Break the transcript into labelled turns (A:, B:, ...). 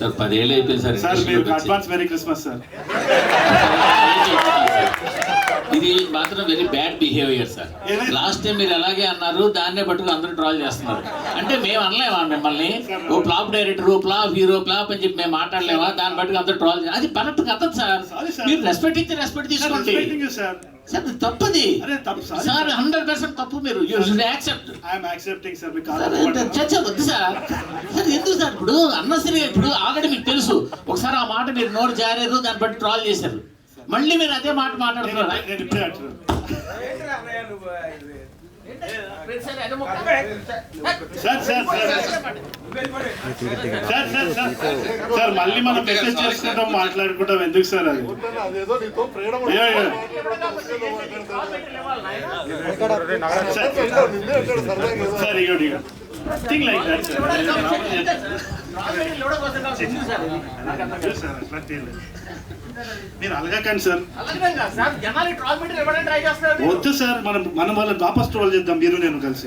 A: Sir పదేళ్ళు అయిపోయింది sir
B: మీరు. Advance merry Christmas sir.
A: ఇది మాత్రం very bad behaviour sir? Last time మీరు అలాగే అన్నారు దాన్నే పట్టుకుని అందరూ ట్రాల్ చేస్తున్నారు. అంటే మేము అనలేమా మిమ్మల్ని? ఓ ఫ్లాప్ డైరెక్టర్ ఓ ఫ్లాప్ హీరో ఫ్లాప్ అని చెప్పి మేము మాట్లాడలేమా? దాన్ని బట్టి అందరూ ట్రాల్ అది కరెక్ట్ కదా సార్. మీరు రెస్పెక్ట్ ఇచ్చి రెస్పెక్ట్ తీసుకోండి.
B: సార్
A: తప్పది.
B: అరే తప్పు సార్.
A: సార్ హండ్రెడ్ పర్సెంట్ తప్పు మీరు. You should accept
B: I'm accepting sir
A: చర్చ వద్దు సార్. సార్ ఎందుకు సార్? ఇప్పుడు అన్నసరిగా ఇప్పుడు ఆల్రెడీ మీకు తెలుసు. ఒకసారి ఆ మాట మీరు నోరు జారారు దాన్ని బట్టి ట్రాల్ చేశారు. మళ్ళీ మీరు అదే మాట మాట్లాడుతున్నారు.
B: సార్ మళ్ళీ మనం మెసేజ్ చేసుకుంటాం మాట్లాడుకుంటాం. ఎందుకు సార్ అది? Sir sir ego ego thing like that sir అట్లా తెలియదు. మీరు అలగకండి సార్ వద్దు సార్ మనం మనం వాళ్ళని వాపస్ ట్రోల్ చేద్దాం. మీరు నేను కలిసి.